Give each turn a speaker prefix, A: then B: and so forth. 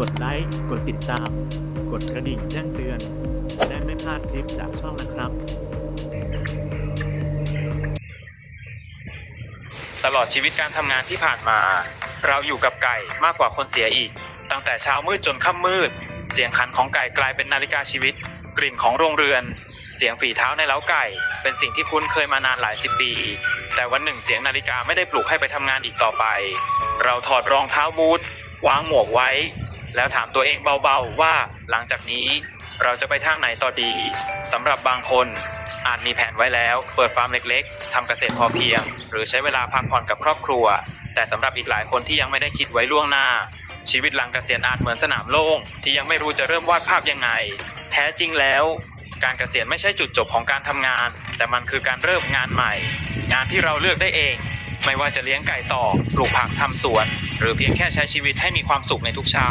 A: กดไลค์ กดติดตาม กดกระดิ่งแจ้งเตือนจะได้ไม่พลาดคลิปจากช่องนะครับ
B: ตลอดชีวิตการทำงานที่ผ่านมา เราอยู่กับไก่มากกว่าคนเสียอีก ตั้งแต่เช้ามืดจนค่ำมืด เสียงขันของไก่กลายเป็นนาฬิกาชีวิต กลิ่นของโรงเรือน เสียงฝีเท้าในเล้าไก่ เป็นสิ่งที่คุ้นเคยมานานหลายสิบปี แต่วันหนึ่งเสียงนาฬิกาไม่ได้ปลุกให้ไปทำงานอีกต่อไป เราถอดรองเท้าบูทวางหมวกไว้ แล้วถามตัวเองเบาๆว่าหลังจากนี้เราจะไปทางไหนต่อดีสำหรับบางคนอาจมีแผนไว้แล้ว เปิดฟาร์มเล็กๆทำเกษตรพอเพียง หรือใช้เวลาพักผ่อนกับครอบครัว แต่สำหรับอีกหลายคนที่ยังไม่ได้คิดไว้ล่วงหน้า ชีวิตหลังเกษียณอาจเหมือนสนามโล่งที่ยังไม่รู้จะเริ่มวาดภาพยังไง แท้จริงแล้วการเกษียณไม่ใช่จุดจบของการทำงาน แต่มันคือการเริ่มงานใหม่ งานที่เราเลือกได้เอง ไม่ว่าจะเลี้ยงไก่ต่อปลูกผักทำสวน หรือเพียงแค่ใช้ชีวิตให้มีความสุขในทุกเช้า